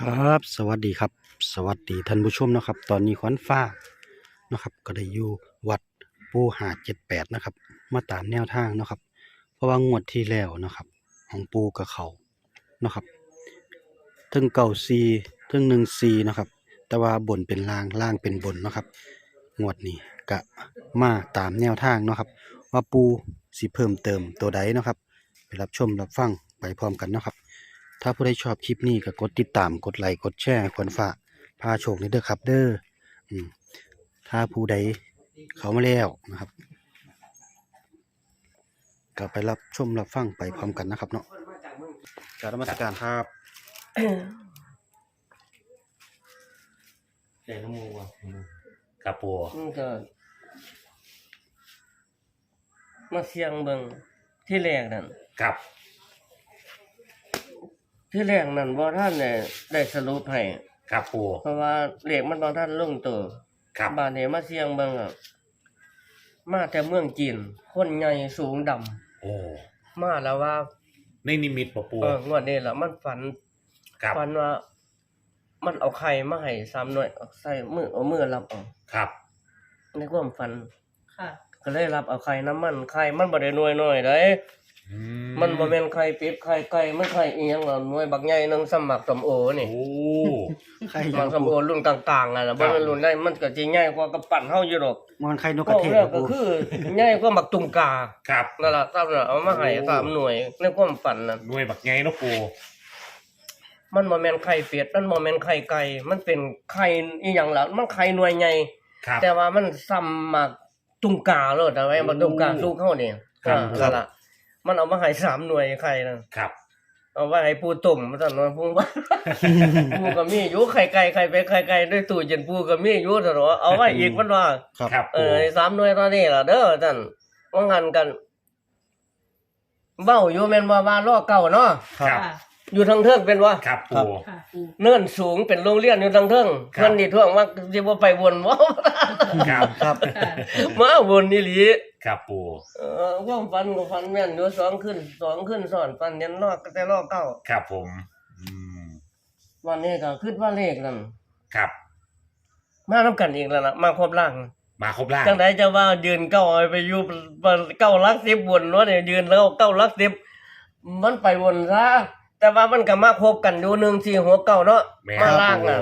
ครับ สวัสดีครับ สวัสดีท่านผู้ชมนะครับ ตอนนี้ขวัญฟ้านะครับ ก็ได้อยู่วัดปูหาเจ็ดแปดนะครับ มาตามแนวทางนะครับ เพราะว่างวดที่แล้วนะครับ ของปูกับเขานะครับถึงเก่าซีถึงหนึ่งซีนะครับ แต่ว่าบนเป็นล่างล่างเป็นบนนะครับงวดนี้ก็มาตามแนวทางนะครับ ว่าปูสิเพิ่มเติมตัวใดนะครับ ไปรับชมรับฟังไปพร้อมกันนะครับ ถ้าผู้ใดชอบคลิปนี้ก็กดติดตามกดไลค์กดแชร์ควรฝากพาโชคนี้เด้อครับ เด้ออืมถ้าผู้ใดเขามาแล้วนะครับก็ไปรับชมรับฟังไปพร้อมกันนะครับ เนาะกรารนมัสการครับเดนมูอะครับปูมันก็มาเสียงเบิ่งที่แรกนั่นครับ ที่แรกนั่นบ่ท่านได้ได้สรุปให้ครับปูเพราะว่าเลขมันบ่ท่านลงตัวครับบาดนี้มาเสียงเบิ่งอะมาแต่เมืองจีนคนใหญ่สูงดำโอ้มาแล้วว่าในนิมิตปะปูเอองวดนี้ล่ะมันฝันครับฝันว่า มันเอาไข่มาให้สามหน่วยเอาใส่มือเอามือรับเอาครับในความฝัน ค่ะ ก็เลยรับเอาไข่น้ำมันไข่มันบ่ได้หน่วยน้อยเด้อื มันบ่แม่นไข่เป็ดไข่ไก่มันไข่อีหยังล่ะหน่วยบักใหญ่หนึงสมักสมโอนี่โอ้ใครบางสมโอรุ่นต่างๆอะนะครับ่บแม่นรุ่นใดมันก็สิใหญ่กว่ากระปั่นเฮาอยู่ดอกมันใครนกกก็ระเทศแล้วครับก็ปูคือ ใหญ่กว่าบักตุงกาครับ นั่นล่ะตามนั้นเอามาให้โอ้สามหน่วยในความฝันน่ะ หน่วยบักไงเนาะปูมันบ่แม่นไข่เป็ดมันบ่แม่นไข่ไก่ มันเป็นไข่อีหยังล่ะมันไข่หน่วยใหญ่ ครับ แต่ว่ามันซ้ำหมักตุงกาโลดเอาไว้บักตุงกาสู้เข้านี่ครับ อ่านั่นล่ะ มันเอามาให้สามหน่วยไข่นั่นครับ เอาไว้ให้ปูตุ่มมาตอนนั้นปูว่าปูก็มีอยู่ไข่ไก่ไข่เป็ดไข่ไก่ด้วยตู้เย็นปูก็มีอยู่ตลอดเอาไว้อีกมันว่า ครับครับเอปูอไอ้สามหน่วยตอนนี้ล่ะเด้อท่านว่างันกันเบ้าอยู่แม่นว่าว่าล้อเก่าเนาะครับค่ะอยู่ทางเทิงเป็นว่าครับปูค่ะปูเนื่นสูงเป็นโรงเรียนอยู่ทางเทิงครับเพิ่นนี่ท่วงว่าสิบ่ไปวนบ่ครับครับค่ะมาวนนี่หลี ครับปูเออความฝันก็ฝันแม่นอยู่สองขึ้นสองขึ้นซ้อนฝันเห็นล้อแต่ล้อเก่าครับผม อืมวันนี้ก็คิดว่าเลขนั่นครับ มานํกันอีกแล้วล่ะมาครบร่างมาครบล่างจังไดจะว่ายืนเก้าเอาไปอยู่เก้าลักสิบวนวะเนี่ยยืนแล้วเก้าลักสิบมันไปวนซะแต่ว่ามันก็มาคบกันอยู่หนึ่งสี่หัวเก้าเนาะแม่มาครับล่างปูน่ะ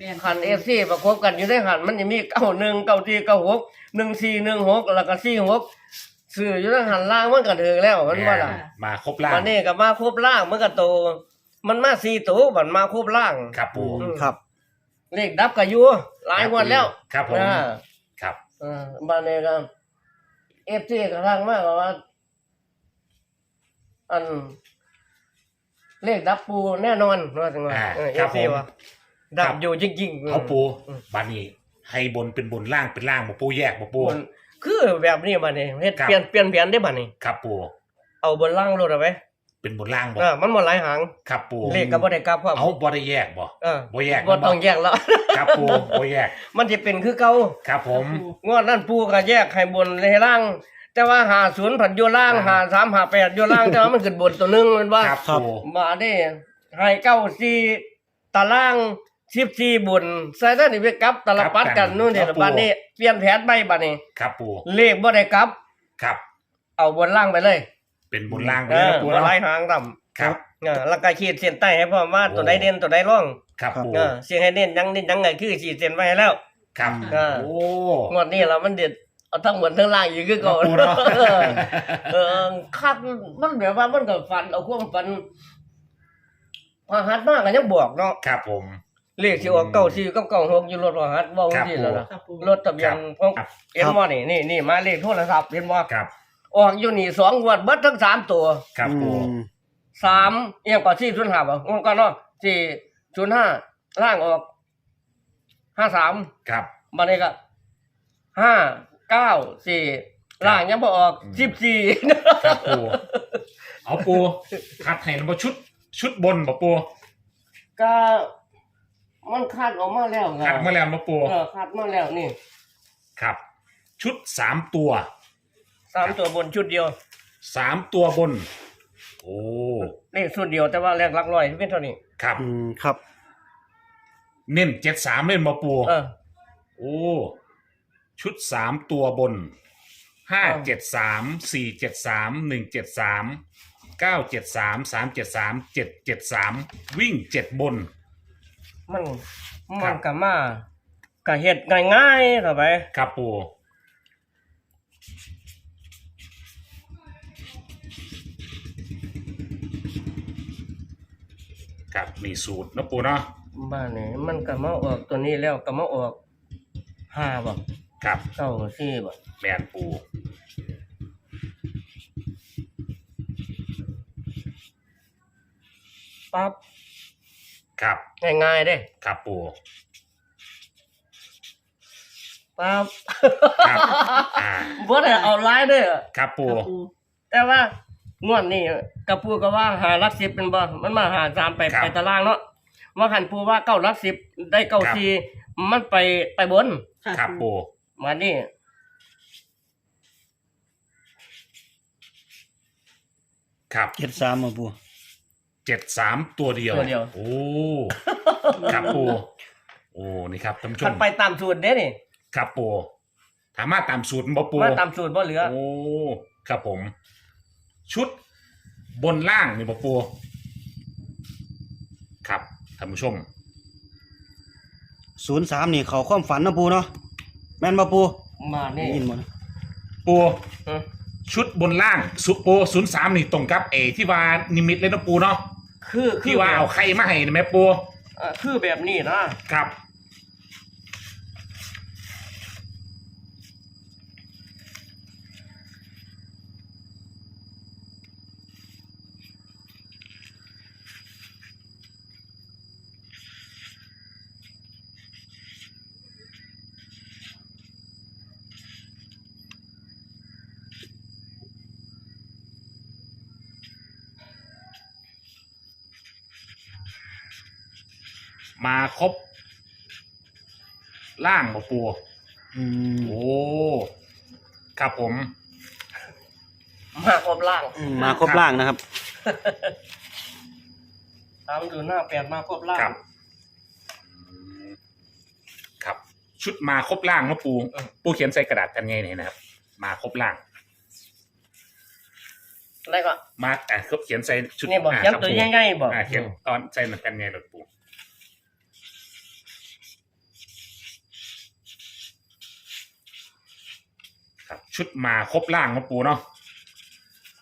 แม่นขันเอฟซีมาคบกันอยู่ในหันมันจะมีเก้าหนึ่งเก้าที่เก้าหกหนึ่งสี่หนึ่งหกแล้วก็สี่หกสื่ออยู่ในหันล่างมันก็ถึงแล้วมันว่าล่ะมาครบล่างวันนี้ก็มาครบล่างมันก็โต มันมาสี่ตัวมันมาครบล่างครับปูอืมครับ เลขดับก็อยู่หลายงวดแล้ว ครับผมอ่าครับเออบ้านนี้ก็เอฟซีกระทั่งมากว่า อันเลขดับปูแน่นอนว่าจังว่าอ่าเอครับฟซีผมว่า ดัครับบอยู่จริงๆเอาปูอืมบานนี้ ให้บนเป็นบนล่างเป็นล่างบ่ปูแยกบ่ปูบนคือแบบนี้บ้านนี้เฮ็ดครับ เปลี่ยนเปลี่ยนเปลี่ยนได้บ้านนี้ ครับปูเอาบนล่างรถเอาไว้เป็นบนล่างบ่เออมันบ่หลายหาง ครับปูเลขก็บ่ได้กลับพร้อมเอาบ่ได้แยกบ่เออบ่แยกบ่ต้องแยกแล้ว ครับปูบ่แยก มันสิเป็นคือเก่าครับผม งวดนั้นปูก็แยกให้บนให้ล่าง แต่ว่าหาศูนย์ผันอยู่ล่างอ่าหาสามหาแปดอยู่ล่างแต่ว่ามันขึ้นบนตัวหนึงแมันว่า ครับครับปูมาได้ให้เก้าสี่ตาราง สิบสี่บุญใส่ได้นี่ไปกลับตลปัดกันนู่นนี่ละบัดนี้เปลี่ยนแผนไปบัดนี้ ครับปูเลขบ่ได้กลับ ครับ เอาบนล่างไปเลยเป็นบนล่างไปเอเลยอนะปูบ่เนาะหลายหางต่ครับำเออแล้วก็ขีดเส้นใต้ให้พร้อมว่าตัวใดเด่นตัวใดร่องครับปูเออเสียงให้เด่นยังเด่นยังไงคือขีดเส้นไว้ให้แล้ว ครับอ่าโอ้ งวดนี้เรามันเด็ดเอาทั้งบนทั้งล่างอยู่คือเก่าครับปูเนาะ เออเออคักมันแบบว่ามันก็ฝันเอาความฝันพาหัดมากก็ยังบอกเนาะ ครับผม เลขที่ออกเก้าสี่กับเก้าหกอยู่รถพาหัดเว่าครับที่แล้วนะค่ะปูรถทะเบียนของครับ เอ็นมอนี่นี่นี่หมายเลขโทรศัพท์เอ็นมอครับออกอยู่นี่สองงวดเบิดทั้งสามตัวครับปู อืมสามเอียงกว่าสี่ศูนย์ห้าบ่งวดก็เนาะสี่ศูนย์ห้าล่างออกห้าสามครับบันนี้ก็ห้าเก้าสี่ล่างยังพอออกอืมสิบสี่ ครับปู เอาปูคัดให้นำบ่ชุด ชุดบนบ่ปูก็ มันคาดออกมาแล้วไงคัดมาแล้วบ่ปูเออคาดมาแล้วนี่ครับ ชุดสามตัวสามตัวบนชุดเดียวสามตัวบน โอ้เลขชุดเดียวแต่ว่าแรกหลักร้อยเป็นเท่านี้ครับ อืมครับ เน้นเจ็ดสามเล่นมาปูเออ โอ้ชุดสามตัวบนห้าเออเจ็ดสามสี่เจ็ดสามหนึ่งเจ็ดสามเก้าเจ็ดสามสามเจ็ดสามเจ็ดเจ็ดสามวิ่งเจ็ดบน มันครัมับ นก็มาก็เฮ็ดง่ายๆต่อไปครับปูครับมีสูตรนะปูเนาะบ้านนี่มันก็มาออกตัวนี้แล้วก็มาออกห้าบ่ครับเก้าสี่บ่แมนปูปั๊บครับ ง่ายๆเด้ครับปูปั๊บครับอ่าบ่ได้เอาหลายเด้อครับปูแต่ว่างวดนี้กระปูก็ว่าหาหลักสิบเป็นบ่มันมาหาสามไปครับไปตารางเนาะว่าหันปูว่าเก้าหลักสิบได้เก้าครับสี่มันไปไปบนครับปูมานี่ครับเจ็ดสามมาปู เจ็ดสามตัวเดียว ตัวเดียว โอ้ครับปูโอ้นี่ครับท่านผู้ชมันมไปตามสูตรเด้นี่ครับปูถามมาตามสูตรบ่ปูมาตามสูตรบ่เหลือ โอ้ครับผม ชุดบนล่างนี่บ่ปูครับท่านผู้ชม ศูนย์สามนี่เขาความฝันนะปูเนาะแม่นมาปูมานี่ได้ยินบ่นะปูเออชุดบนล่างสุปูศูนย์สามนี่ตรงกับเอที่ว่านิมิตเลยนะปูเนาะ คือคืที่ว่าเอาไข่มาให้นะแม่ปูเอ่อคือแบบนี้นะ ครับ มาครบ ล่างบ่ปูอืมโอ้ครับผม มาครบล่างอืมมาครบล่างนะครับ ตามอยู่หน้าแปดมาครบล่าง ครับครับ ชุดมาครบล่างนะปู เออ ปูเขียนใส่กระดาษกันไงเนี่ยนะครับ มาครบล่าง แล้วก็มาอะเขาเขียนใส่ชุดนี่บอกอะเขียนครับตัวปูง่ายๆบอกอะเขียนตอนใส่หนักกันไงหรอปู ชุดมาครบล่างนะปูเนาะ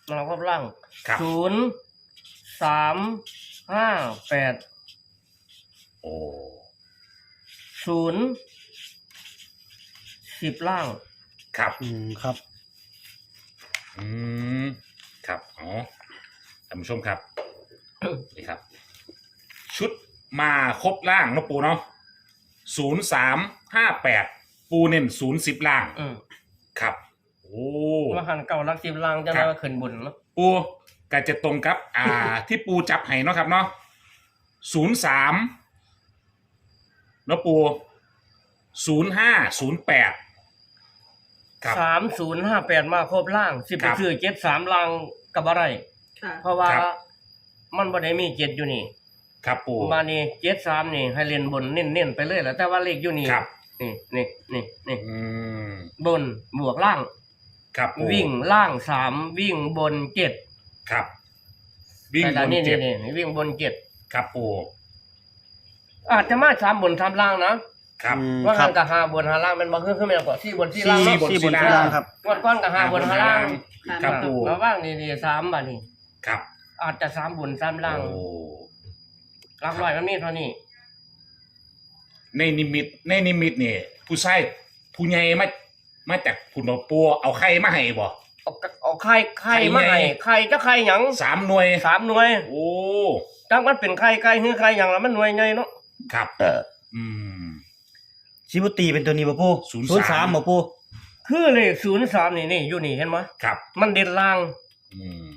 มาครบล่างครับ ศูนย์สามห้าแปดโอ้ศูนย์สิบล่าง ครับ อืมครับ อืมครับอ๋อท่านผู้ชมครับ นี่ครับ ชุดมาครบล่างนะปูเนาะศูนย์สามห้าแปดปูเน้นศูนย์สิบล่าง อืมครับ โอ้มาหันเก่ารักสิบล่างจะครัได้บว่าขึ้นบนเนาะปูก็จะตรงกับ อ่า ที่ปูจับให้เนาะครับเนาะศูนย์สามเนาะปูศูนย์ห้าศูนย์แปด ครับสามศูนย์ห้าแปดมาครบล่างสิบคไปรับซื้อเจ็ดสามล่างกับอะไร ค่ะ เพราะว่าครับ มันบ่ได้มีเจ็ดอยู่นี่ครับปู มานี่เจ็ดสามนี่ ให้เรียนบนเน้นๆไปเลยแหละแต่ว่าเลขอยู่นี่ครับ นี่นี่นี่นี่อืมบนบวกล่าง ครับปูวิ่งล่างสามวิ่งบนเจ็ดครับ วิ่งแต่บละนนี่เจ็นี่ดนี่วิ่งบนเจ็ดครับปูอาจจะมาสามบนสามล่างนะครับ อืมว่าครังาบนกับหาบนหาล่างเป็นบางขึ้นขึ้นมาก่อนสี่บนสี่ล่างสี่ เนาะบนสี่บนสี่สี่ล่างล่างครับ งวดก้อนกับหาบนหาล่างครับปูมาว่างนี่นี่สามบาทนี่ครับอาจจะสามบนสามล่างโอ้หลักร้อยมันมีเท่านี้ในนิมิตในนิมิตนี่ผู้ชายผู้ใหญ่มา มาจากผุนปูเอาไข่มาให้บ่ เอาเอาไข่ไข่ไข่มาไงให้ไข่จะไข่หยังสามหน่วยสามหน่วยโอ้จังมันเป็นไข่ไก่หือไข่หยังแล้วมันหน่วยไงเนาะครับอืม ชิบุตีเป็นตัวนี้บ่ปูศูนย์ศูนย์สาสามมบ่ปูคือเลขศูนย์สามนี่นี่อยู่นี่เห็นไหมครับ มันเด่นล่าง อืม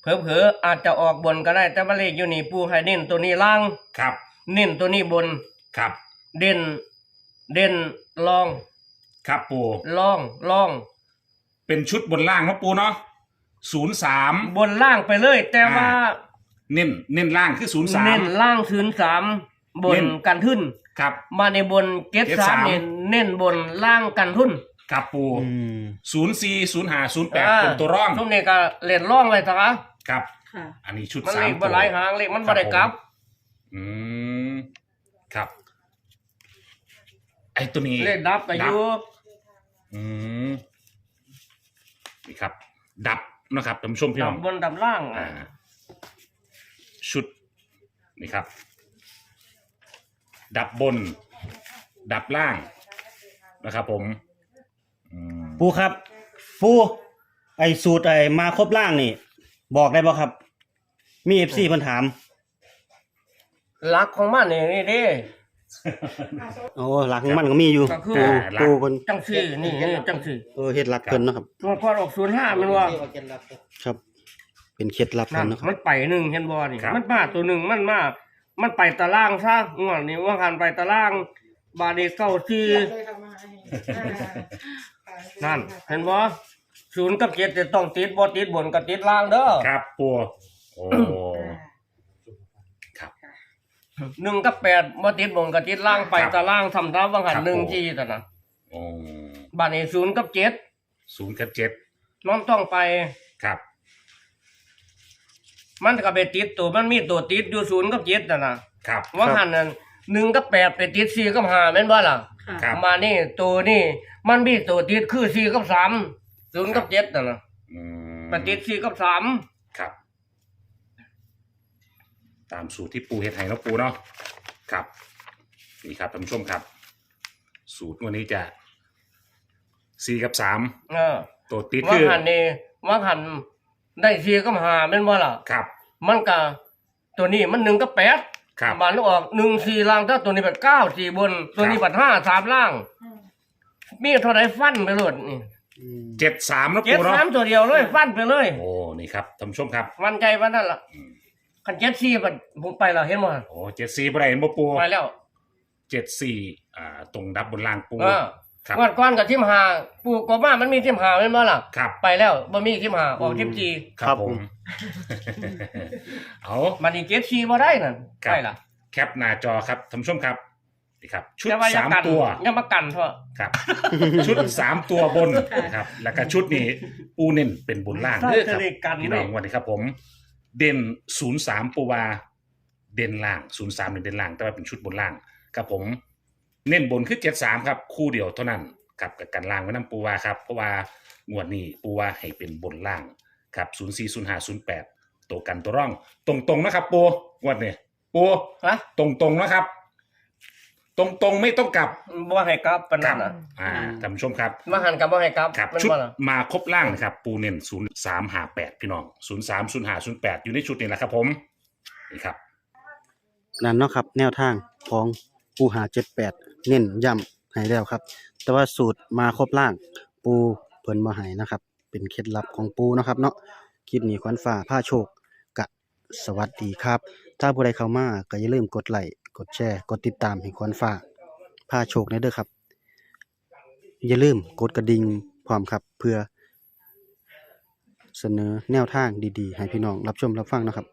เผลอๆอาจจะออกบนก็ได้แต่ว่าเลขอยู่นี่ปูให้เน้นตัวนี้ล่าง ครับ เน้นตัวนี้บน ครับ เด่น เด่นลอง ครับปูลองลอง เป็นชุดบนล่างเนาะปูเนาะศูนย์สามบนล่างไปเลย แต่ว่าเน้นเน้นล่างคือศูนย์สามเน้นล่างศูนย์สามบเน้นนกันขึ้นครับ มาในบนเก็ตเก็ตสาสามมเนี่ยเน้นบนล่างกันทุนครับปูอืมศูนย์สี่ศูนย์ห้าศูนย์แปดอ่าเป็นตัวร่องทุนนี้ก็เล่นร่องไว้ซะครับค่ะอันนี้ชุดมันสาเลมขตับ่วหลายหางเลขมันบ่ได้กลับ อืม ครับ ไอ้ตัวนี้เลขดับก็อยู่ อืมนี่ครับ ดับนะครับท่านผู้ชมพี่ดัน้บองบนดับล่างอ่าชุดนี่ครับ ดับบน ดับล่างนะครับผมอืมปูครับ ปูไอสูตรไอมาครบล่างนี่ บอกได้บ่ครับ มีเอฟซีเพิ่นถาม หลักของมันนี่นี่เด้ โอ้หลักของมันก็มีอยู่ก็คือ ปูปูเพิ่นจังซี่นี่นี่จังซี่เออเฮ็ดหลักเพิ่นเนาะครับ ตัวพอออก05มันว่าครับ เป็นเคล็ดลับนั่เพิ่นนเนาะครับ มันไปหนึ่งเห็นบ่นี่ครับ มันมาตัวหนึ่งมันมามันไปตารางซะงวดนี้ว่าหันไปตาราง บาดนี้เก้าที่ นั่น เห็นบ่ศูนย์กับเจ็ดจะต้องติดบ่ติดบนกับติดล่างเด้อ ครับปูโอ้ครับ หนึ่งกับแปดบ่ติดบนกับติดล่างไปครับตารางทำตามว่าหันครับหนึ่งผมที่แต่น่ะโอ้บาดนี้ศูนย์กับเจ็ดศูนย์กับเจ็ดน้องต้องไป ครับมันก็ไปติดตัวมันมีตัวติดอยู่ศูนย์กับเจ็ดน่ะนะครับว่าครับหันนั่นหนึ่งกับแปดไปติดสี่กับห้าแม่นบ่ล่ะครับ มานี่ตัวนี่มันมีตัวติดคือสี่กับสามศูนย์กับเจ็ดน่ะนะอืมมันติดสี่กับสามครับ ตามสูตรที่ปูเฮ็ดให้เนาะปูเนาะครับนี่ครับท่านผู้ชมครับ สูตรวันนี้จะสี่กับสามเออตัวติดว่าคือหันนี่ว่าหันได้สี่กับห้าเป็นว่าล่ะ ครับ มันก็ตัวนี้มันหนึ่งกับแปดครับมันออกหนึ่งสี่ล่างถ้าตัวนี้เป็นเก้าสี่บน ตัวนี้เป็นห้าสามล่าง มีเท่าไหรฟันไปเลยนี่เจ็ดสามนะเจ็ปูดเนาะสามตัวเดียวเลย ฟันไปเลย โอ้นี่ครับท่านผู้ชมครับ วันใจวันนั้นล่ะอืม คันเจ็ดสี่มันผมไปแล้วเห็นมั้ยโอ้เจ็ดสี่บ่ได้เห็นบ่ปูไปแล้วเจ็ดสี่อ่าตรงดับบนล่างปูเออครับงวดก้อนกับทิมหาปูกว่ามันมีทิมหาเป็นว่าล่ะครับ ไปแล้วบ่มีทิมหาออกทิมจีครับผมเอามันอีเจ็ดซีบ่ได้นั่นครับใช่ล่ะแคปหน้าจอครับท่านผู้ชมครับนี่ครับชุดอย่าว่าอย่าสามกันตัวอย่ามากันเถอะครับ ชุดสามตัวบนนะครับ แล้วก็ชุดนี้ปูเน้นเป็นบนล่างถ้าเด้อคจะรับได้กันพี่น้เนี่อยงวันนี้ครับผม เด่นศูนย์สามปูวา เด่นล่างศูนย์สามเด่นล่าง แต่ว่าเป็นชุดบนล่างครับผมเน้นบนคือเจ็ดสามครับ คู่เดียวเท่านั้นกับกับกันล่างไว้น้ำปูวาครับเพราะว่างวดนี้ปูวาให้เป็นบนล่างครับศูนย์สี่ศูนย์ห้าศูนย์แปดตัวกันตัวร่อง ตรงๆนะครับปูงวดนี้ปูฮะตรงๆนะครับ ตรงๆไม่ต้องกลับบ่ให้กลับปานครันั้นบน่ะอ่าท่านผู้ชมครับ มาหันกับบ่ให้กลับครับมันชุดบ่ล่ะมาครบล่างนะครับ ปูเน้นศูนย์สามหาแปดพี่น้องศูนย์สามศูนย์หาศูนย์แปดอยู่ในชุดนี้แหละครับผมนี่ครับ นั่นเนาะครับแนวทางของปูหาเจ็ดแปดเน้นย้ำให้แล้วครับ แต่ว่าสูตรมาครบล่างปูเพิ่นมาให้นะครับ เป็นเคล็ดลับของปูเนาะครับเนาะคลิปนี้ขวัญฟ้าผ้าโชคกะสวัสดีครับ ถ้าผู้ใดเข้ามาก็อย่าลืมกดไลค์ กดแชร์ กดติดตามให้ขวัญฟ้าผ้าโชคในเด้อครับ อย่าลืมกดกระดิ่งพร้อมครับ เพื่อเสนอแนวทางดีๆ ให้พี่น้องรับชมรับฟังนะครับ